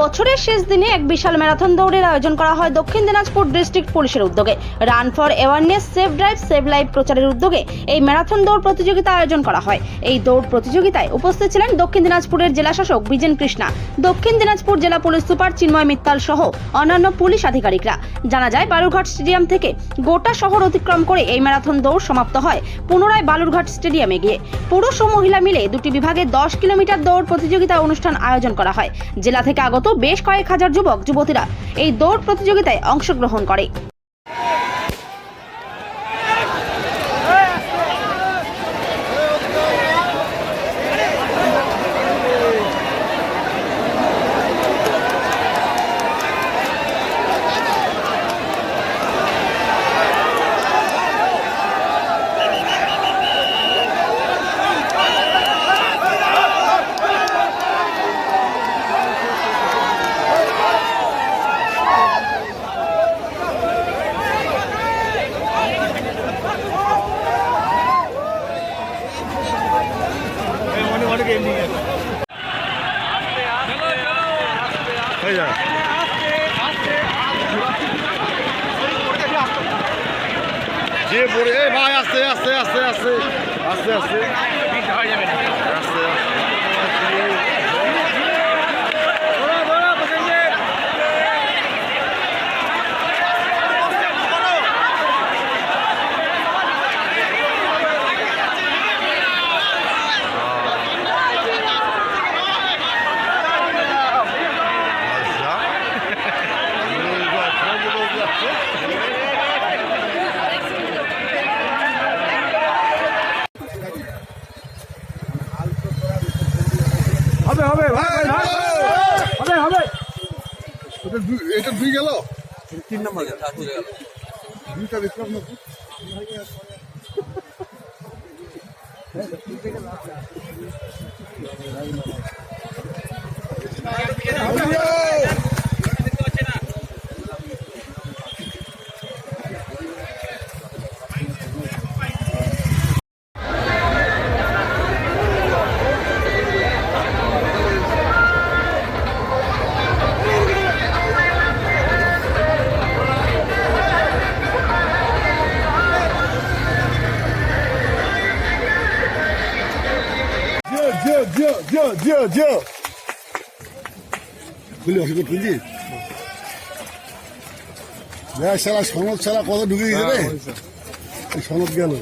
বছরের শেষ দিনে এক বিশাল ম্যারাথন দৌড়ের আয়োজন করা হয় দক্ষিণ দিনাজপুর ডিস্ট্রিক্ট পুলিশের উদ্যোগে। Run for awareness safe drive save life প্রচারের উদ্যোগে এই ম্যারাথন দৌড় প্রতিযোগিতা আয়োজন করা হয়। এই দৌড় প্রতিযোগিতায় উপস্থিত ছিলেন দক্ষিণ দিনাজপুরের জেলাশাসক বিজেন কৃষ্ণা, দক্ষিণ দিনাজপুর জেলা পুলিশ সুপার চিন্ময় মিত্তাল সহ অন্যান্য পুলিশ আধিকারিকরা। জানা যায়, বালুরঘাট স্টেডিয়াম থেকে গোটা শহর অতিক্রম করে এই ম্যারাথন দৌড় সমাপ্ত হয় পুনরায় বালুরঘাট স্টেডিয়ামে গিয়ে। পুরুষ ও মহিলা মিলে দুটি বিভাগে দশ কিলোমিটার দৌড় প্রতিযোগিতা অনুষ্ঠান আয়োজন করা হয়। জেলা থেকে আগত বেশ কয়েক হাজার যুবক যুবতীরা এই দৌড় প্রতিযোগিতায় অংশগ্রহণ করে। এই যা যে পড়ে ভাই আস্তে আস্তে আস্তে আস্তে আস্তে আস্তে আস্তে হবে হবে ভাই ভাই ভাই হবে হবে। এটা দুই- গেল? তিন নম্বর দুইটা দেখলাম না জিও জিও জিও জিও জিও খুলি অসুবিধা খুলছি দেখ সারা সনদ ছাড়া কত ঢুকে গেছে রে সনদ গেল